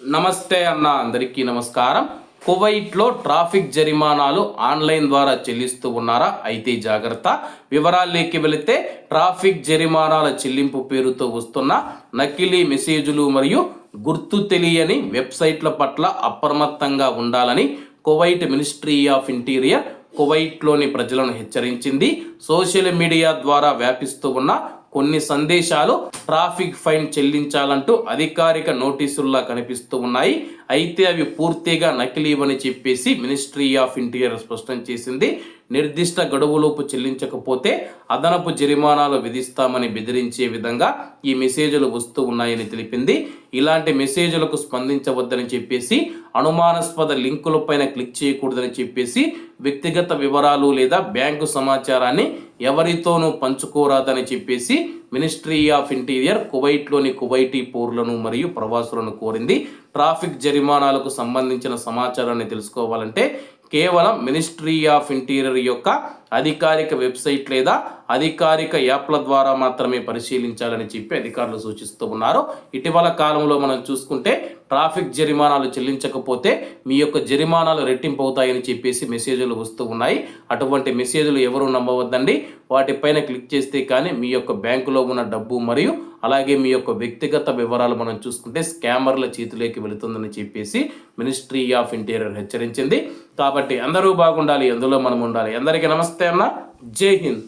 నమస్తే అన్న అందరికీ నమస్కారం. కువైట్లో ట్రాఫిక్ జరిమానాలు ఆన్లైన్ ద్వారా చెల్లిస్తూ ఉన్నారా? అయితే జాగ్రత్త. వివరాల్లోకి వెళితే ట్రాఫిక్ జరిమానాల చెల్లింపు పేరుతో వస్తున్న నకిలీ మెసేజ్లు మరియు గుర్తు తెలియని వెబ్సైట్ల పట్ల అప్రమత్తంగా ఉండాలని కువైట్ మినిస్ట్రీ ఆఫ్ ఇంటీరియర్ కువైట్లోని ప్రజలను హెచ్చరించింది. సోషల్ మీడియా ద్వారా వ్యాపిస్తూ ఉన్న కొన్ని సందేశాలు ట్రాఫిక్ ఫైన్ చెల్లించాలంటూ అధికారిక నోటీసుల్లా కనిపిస్తూ ఉన్నాయి. అయితే అవి పూర్తిగా నకిలీవని చెప్పేసి మినిస్ట్రీ ఆఫ్ ఇంటీరియర్ స్పష్టం చేసింది. నిర్దిష్ట గడువులోపు చెల్లించకపోతే అదనపు జరిమానాలు విధిస్తామని బెదిరించే విధంగా ఈ మెసేజ్లు వస్తూ ఉన్నాయని తెలిపింది. ఇలాంటి మెసేజ్లకు స్పందించవద్దని చెప్పేసి అనుమానాస్పద లింకులపైన క్లిక్ చేయకూడదని చెప్పేసి వ్యక్తిగత వివరాలు లేదా బ్యాంకు సమాచారాన్ని ఎవరితోనూ పంచుకోరాదని చెప్పేసి మినిస్ట్రీ ఆఫ్ ఇంటీరియర్ కువైట్లోని కువైటీ పౌరులను మరియు ప్రవాసులను కోరింది. ట్రాఫిక్ జరిమానాలకు సంబంధించిన సమాచారాన్ని తెలుసుకోవాలంటే కేవలం మినిస్ట్రీ ఆఫ్ ఇంటీరియర్ యొక్క అధికారిక వెబ్సైట్ లేదా అధికారిక యాప్ల ద్వారా మాత్రమే పరిశీలించాలని చెప్పి అధికారులు సూచిస్తూ ఉన్నారు. ఇటీవల కాలంలో మనం చూసుకుంటే ట్రాఫిక్ జరిమానాలు చెల్లించకపోతే మీ యొక్క జరిమానాలు రెట్టింపు అవుతాయని చెప్పేసి మెసేజ్లు వస్తూ ఉన్నాయి. అటువంటి మెసేజ్లు ఎవరు నమ్మవద్దండి? వాటిపైన క్లిక్ చేస్తే కానీ మీ యొక్క బ్యాంకులో ఉన్న డబ్బు మరియు అలాగే మీ యొక్క వ్యక్తిగత వివరాలు మనం చూసుకుంటే స్కామర్ల చేతిలోకి వెళుతుందని చెప్పేసి మినిస్ట్రీ ఆఫ్ ఇంటీరియర్ హెచ్చరించింది. కాబట్టి అందరూ బాగుండాలి ఎందులో మనం ఉండాలి. అందరికీ నమస్తే అన్న. జై హింద్.